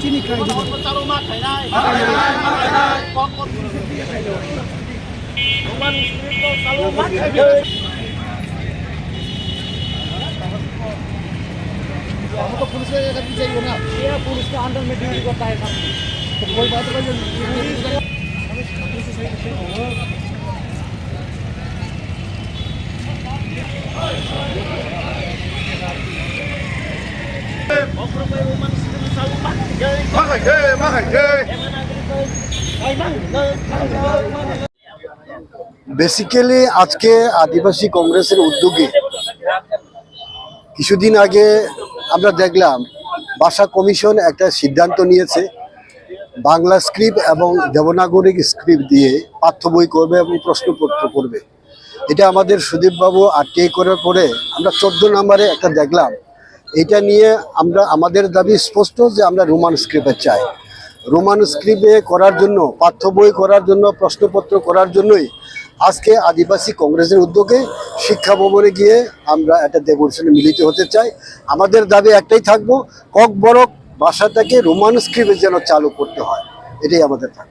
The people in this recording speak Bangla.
চিনি খাই हम तो पुलिस के अगर पीछे ही हो ना ये पुलिस के अंडर में ड्यूटी करता है साहब तो कोई बात नहीं বেসিক্যালি আজকে আদিবাসী কংগ্রেসের উদ্যোগে কিছুদিন আগে আমরা দেখলাম ভাষা কমিশন একটা সিদ্ধান্ত নিয়েছে, বাংলা স্ক্রিপ্ট এবং দেবনাগরিক স্ক্রিপ্ট দিয়ে পাঠ্য বই করবে এবং প্রশ্নপত্র করবে। এটা আমাদের সুদীপবাবু আরটিআই করার পরে আমরা চোদ্দ নম্বরে একটা দেখলাম এটা নিয়ে আমরা, আমাদের দাবি স্পষ্ট যে আমরা রোমান স্ক্রিপ্টে চাই। রোমান স্ক্রিপ্টে করার জন্য, পাঠ্য বই করার জন্য, প্রশ্নপত্র করার জন্যই আজকে আদিবাসী কংগ্রেসের উদ্যোগে শিক্ষা ভবনে গিয়ে আমরা একটা দেবর্ষণে মিলিত হতে চাই। আমাদের দাবি একটাই থাকব কক বরক ভাষাটাকে রোমান স্ক্রিপ্টে যেন চালু করতে হয়। এটাই আমাদের থাকবে।